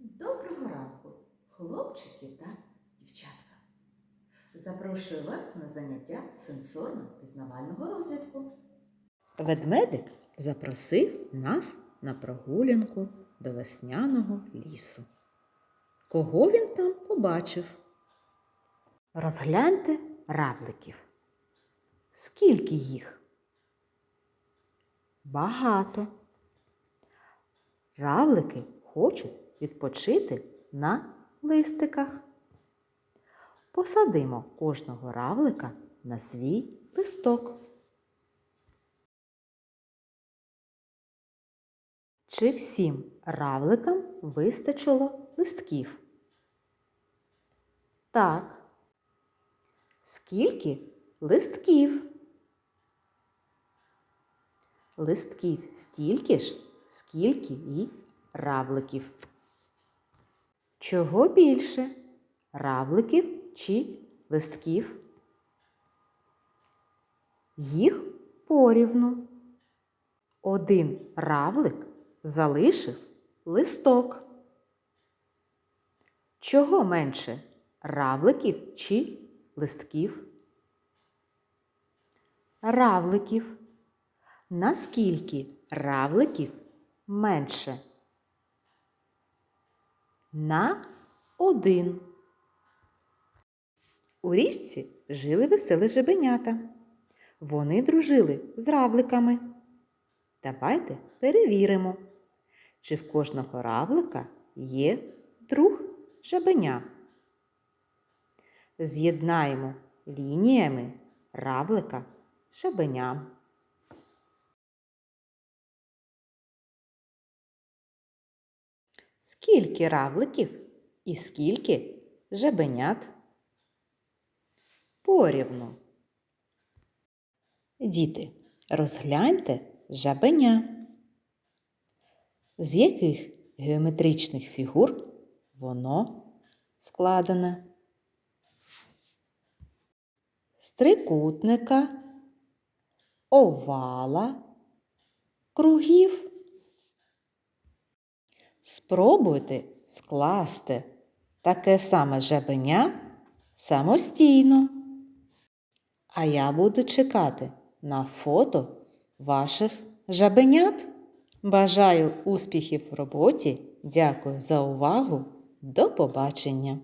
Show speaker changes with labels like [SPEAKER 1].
[SPEAKER 1] Доброго ранку, хлопчики та дівчатка. Запрошую вас на заняття сенсорно-пізнавального розвитку. Ведмедик запросив нас на прогулянку до весняного лісу. Кого він там побачив? Розгляньте равликів. Скільки їх? Багато. Равлики хочуть відпочити на листиках. Посадимо кожного равлика на свій листок. Чи всім равликам вистачило листків? Так. Скільки листків? Листків стільки ж, скільки і равликів. Чого більше? Равликів чи листків? Їх порівну. Один равлик залишив листок. Чого менше? Равликів чи листків? Равликів. Наскільки равликів менше? На один. У річці жили веселі жебенята. Вони дружили з равликами. Давайте перевіримо, чи в кожного равлика є друг жабеня. З'єднаємо лініями равлика жабеня. Скільки равликів і скільки жабенят? Порівну. Діти, розгляньте жабеня. З яких геометричних фігур воно складене? З трикутника, овала, кругів. Спробуйте скласти таке саме жабеня самостійно. А я буду чекати на фото ваших жабенят. Бажаю успіхів в роботі. Дякую за увагу. До побачення!